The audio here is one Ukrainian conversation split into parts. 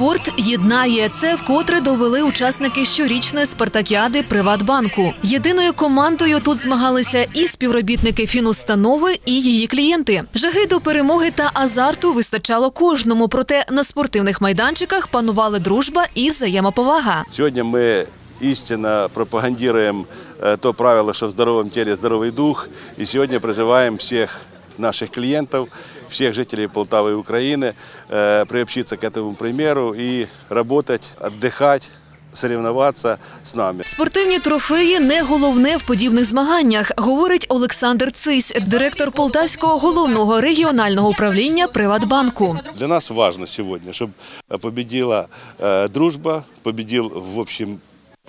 Спорт єднає. Це вкотре довели учасники щорічної спартакіади Приватбанку. Єдиною командою тут змагалися і співробітники фінустанови, і її клієнти. Жаги до перемоги та азарту вистачало кожному. Проте на спортивних майданчиках панували дружба і взаємоповага. Сегодня мы истинно пропагандируем э, то правило, что в здоровом теле здоровый дух. И сегодня призываем всех наших клиентов, всех жителей Полтавы и Украины э, приобщиться к этому примеру и работать, отдыхать, соревноваться с нами. Спортивні трофеї не головне в подібних змаганнях, говорить Олександр Цись, директор Полтавського головного регіонального управління Приватбанку. Для нас важно сегодня, чтобы победила э, дружба, победил в общем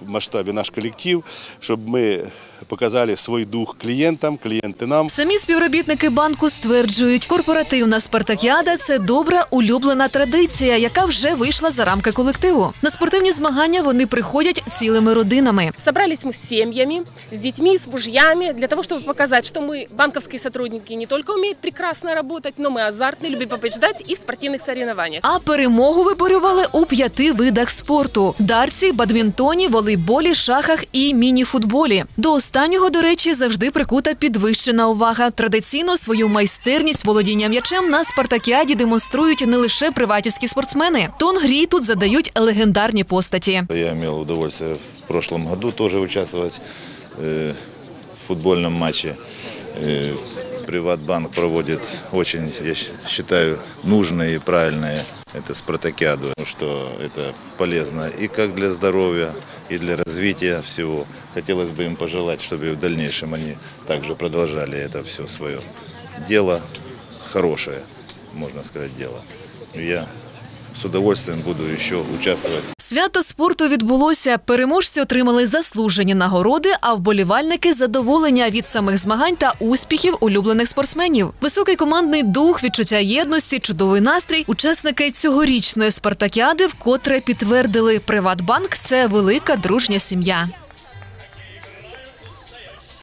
масштабе наш коллектив, чтобы мы показали свой дух клиентам, клиенты нам. Самі співробітники банку стверджують, корпоративна спартакіада це добра улюблена традиція, яка вже вийшла за рамки колективу. На спортивні змагання вони приходять цілими родинами. Собрались мы с семьями, с детьми, с мужьями, для того, чтобы показать, что мы, банковские сотрудники, не только умеют прекрасно работать, но мы азартные, любим побеждать и в спортивных соревнованиях. А перемогу виборювали у п'яти видах спорту: дарці, бадмінтоні, волейболі, шахах і міні-футболі. До останнього, до речі, завжди прикута підвищена увага. Традиційно свою майстерність володіння м'ячем на спартакіаді демонструють не лише приватівські спортсмени. Тон грі тут задають легендарні постаті. Я имел удовольствие в прошлом году тоже участвовать э, в футбольном матче. Э, Приватбанк проводит очень, я щ- считаю, нужные и правильные это спартакиаду, что это полезно и как для здоровья, и для развития всего. Хотелось бы им пожелать, чтобы в дальнейшем они также продолжали это все свое дело, хорошее, можно сказать, дело. Я с удовольствием буду еще участвовать Свято спорту відбулося. Переможці отримали заслужені нагороди, а вболівальники задоволення від самих змагань та успіхів улюблених спортсменів. Високий командний дух, відчуття єдності, чудовий настрій. Учасники цьогорічної спартакіади вкотре підтвердили, Приватбанк це велика дружня сім'я.